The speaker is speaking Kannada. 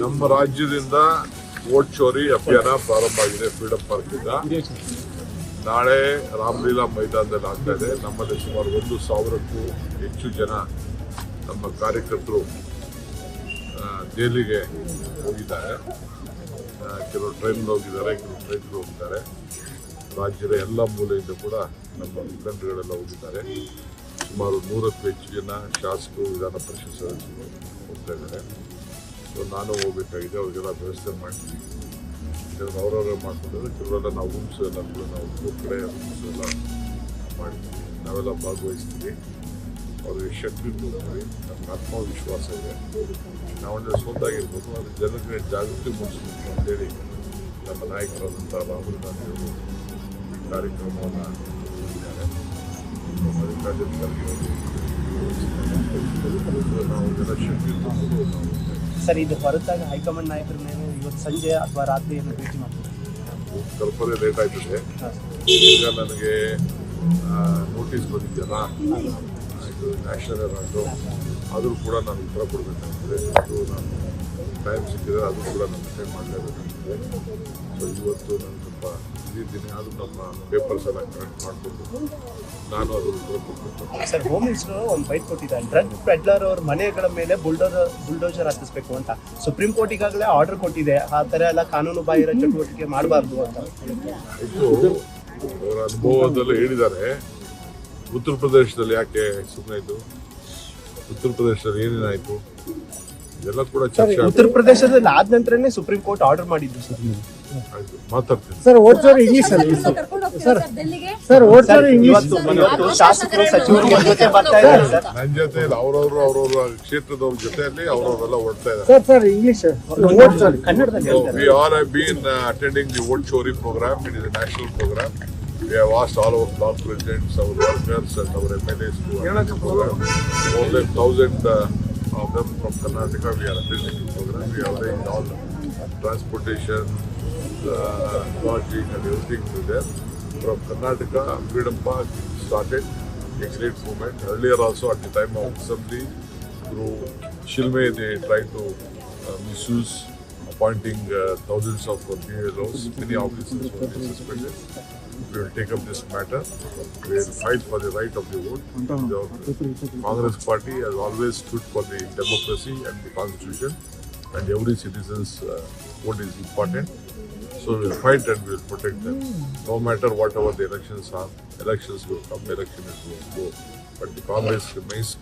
ನಮ್ಮ ರಾಜ್ಯದಿಂದ ವೋಟ್ ಚೋರಿ ಅಭಿಯಾನ ಪ್ರಾರಂಭ ಆಗಿದೆ. ಫ್ರೀಡಂ ಪಾರ್ಕ್ ಇಂದ. ನಾಳೆ ರಾಮಲೀಲಾ ಮೈದಾನದಲ್ಲಿ ಆಗ್ತಾ ಇದೆ. ನಮ್ಮಲ್ಲಿ ಸುಮಾರು ಒಂದು ಸಾವಿರಕ್ಕೂ ಹೆಚ್ಚು ಜನ ನಮ್ಮ ಕಾರ್ಯಕರ್ತರು ದೆಹಲಿಗೆ ಹೋಗಿದ್ದಾರೆ. ಕೆಲವು ಕೆಲವರು ಟ್ರೈನ್ ಹೋಗಿದ್ದಾರೆ, ಕೆಲವು ಟ್ರೈನ್ ಹೋಗಿದ್ದಾರೆ. ರಾಜ್ಯದ ಎಲ್ಲ ಮೂಲೆಯಿಂದ ಕೂಡ ನಮ್ಮ ಮುಖಂಡರುಗಳೆಲ್ಲ ಹೋಗಿದ್ದಾರೆ. ಸುಮಾರು ನೂರಕ್ಕೂ ಹೆಚ್ಚು ಜನ ಶಾಸಕರು, ವಿಧಾನ ಪರಿಷತ್ ಸದಸ್ಯರು ಹೋಗ್ತಾ ಇದ್ದಾರೆ. ಸೊ ನಾನು ಹೋಗ್ಬೇಕಾಗಿದೆ, ಅವ್ರಿಗೆಲ್ಲ ವ್ಯವಸ್ಥೆ ಮಾಡ್ತೀವಿ. ಕೆಲವರು ಅವರವರೇ ಮಾಡ್ಕೊಂಡಿದ್ದಾರೆ ಕೆಲವರೆಲ್ಲ ನಾವು ರೂಮ್ಸ್ ಎಲ್ಲ ಕೂಡ ನಾವು ಕಡೆ ರೂಮ್ಸ್ ಎಲ್ಲ ಮಾಡಿದ್ದೀವಿ ನಾವೆಲ್ಲ ಭಾಗವಹಿಸ್ತೀವಿ. ಶಕ್ತಿ ಕೊಡ್ತೀವಿ ನಮ್ಗೆ ಆತ್ಮವಿಶ್ವಾಸ ಇದೆ. ನಾವೊಂದು ಸೋತಾಗಿರ್ಬೋದು ಅದು ಜನರಿಗೆ ಜಾಗೃತಿ ಮೂಡಿಸಬೇಕು ಅಂತೇಳಿ ನಮ್ಮ ನಾಯಕರಾದಂಥ ರಾಹುಲ್ ಗಾಂಧಿ ಅವರು ಈ ಕಾರ್ಯಕ್ರಮವನ್ನು ಮಾಡಿದ್ದಾರೆ. ಅವರು ನಾವು ಜನ ಸರ್ ಇದು ಹೊರತಾಗಿ ಹೈಕಮಾಂಡ್ ನಾಯಕರ ಮೇಲೆ ಇವತ್ತು ಸಂಜೆ ಅಥವಾ ರಾತ್ರಿ ಏನು ಭೇಟಿ ಮಾಡ್ತಾರೆ? ಕಲ್ಪನೆ ಲೇಟ್ ಆಯ್ತದೆ. ಈಗ ನನಗೆ ನೋಟಿಸ್ ಬಂದಿದೆಯಲ್ಲ? ನ್ಯಾಷನಲ್ ಅರಾಟು ಆದರೂ ಕೂಡ ನಾನು ಉತ್ತರ ಕೊಡಬೇಕಾಗ್ತದೆ. ಅದು ನಾನು ಟೈಮ್ ಸಿಕ್ಕಿದ್ರೆ ಅದು ಕೂಡ ನಾನು ಅಟೆಂಡ್ ಮಾಡಲೇಬೇಕಾಗ್ತದೆ. ಸೊ ಇವತ್ತು ನಾನು ಸ್ವಲ್ಪ ಇದ್ದೀನಿ. ಆದರೂ ನಮ್ಮ ಪೇಪರ್ಸ್ ಎಲ್ಲ ಕರೆಕ್ಟ್ ಮಾಡಿಕೊಂಡು ನಾನು ಅದು ಉತ್ತರ ಕೊಡ್ಬೇಕು ಸರ್ ಹೋಮ್ ಮಿನಿಸ್ಟರ್ ಒಂದು ಫೈಟ್ ಕೊಟ್ಟಿದ್ದಾರೆ. ಡ್ರಗ್ ಪೆಡ್ಲರ್ ಅವ್ರ ಮನೆಗಳ ಮೇಲೆ ಬುಲ್ಡೋಸರ್ ಬುಲ್ಡೋಸರ್ ಹತ್ತಿಸ್ಬೇಕು ಅಂತ. ಸುಪ್ರೀಂ ಕೋರ್ಟ್ ಈಗಾಗಲೇ ಆರ್ಡರ್ ಕೊಟ್ಟಿದೆ. ಆ ಥರ ಎಲ್ಲ ಕಾನೂನು ಬಾಹಿರ ಚಟುವಟಿಕೆ ಮಾಡಬಾರ್ದು ಅಂತ. ಇದು ಅವರ ಅನುಭವದಲ್ಲಿ ಹೇಳಿದ್ದಾರೆ. ಉತ್ತರ ಪ್ರದೇಶದಲ್ಲಿ ಯಾಕೆ ಸುಮ್ಮನೆ ಇದ್ದು? ಉತ್ತರ ಪ್ರದೇಶದಲ್ಲಿ ಏನೇನಾಯಿತು ಇದೆಲ್ಲ ಕೂಡ ಚರ್ಚೆ ಉತ್ತರ ಪ್ರದೇಶದಲ್ಲಿ ಆದ ನಂತರನೇ ಸುಪ್ರೀಂ ಕೋರ್ಟ್ ಆರ್ಡರ್ ಮಾಡಿದ್ದು ಸರ್ ಆಯ್ತು ಮಾತಾಡ್ತೀನಿ. ಸರ್ ಓದ್ಸೋರು ಇಂಗ್ಲಿಷ್ ಅಲ್ಲಿ ಸರ್ ಡೆಲ್ಲಿಗೆ ಸರ್ ಓದ್ಸೋರು ಇಂಗ್ಲಿಷ್ ಇವತ್ತು ಇವತ್ತು ಶಾಸಕರು ಸಚಿವರು ಜೊತೆ ಬರ್ತಾ ಇದ್ದಾರೆ. ಸರ್ ನನ್ನ ಜೊತೆ ಅವ್ರವ್ರು ಅವ್ರವ್ರ ಕ್ಷೇತ್ರದವ್ರ ಜೊತೆಯಲ್ಲಿ ಅವ್ರವ್ರೆಲ್ಲ ಓಡ್ತಾ ಇದ್ದಾರೆ. ಸರ್ ಸರ್ ಇಂಗ್ಲಿಷ್ ಓದ್ಸೋರು ಕನ್ನಡದಲ್ಲಿ ವಿ ಹೇಳ್ತಾರೆ we been attending the the vote chori program. It We have asked all our block presidents, our workers, and our MLAs to program. More than thousand uh, of them from Karnataka. We are attending the program. We have arranged all transportation, uh, lodging, and everything to there. From Karnataka, Freedom Park started. Excellent movement. Earlier also at the time of assembly, through Shilme, they tried to uh, misuse appointing uh, thousands of uh, BLOs. Many officers were being suspended. We will take up this matter. We will fight for the right of the vote. The Congress party has always stood for the democracy and the constitution, and every citizen's uh, vote is important. So we will fight and we will protect them. No matter whatever the elections are, elections will come, elections will go. But the Congress remains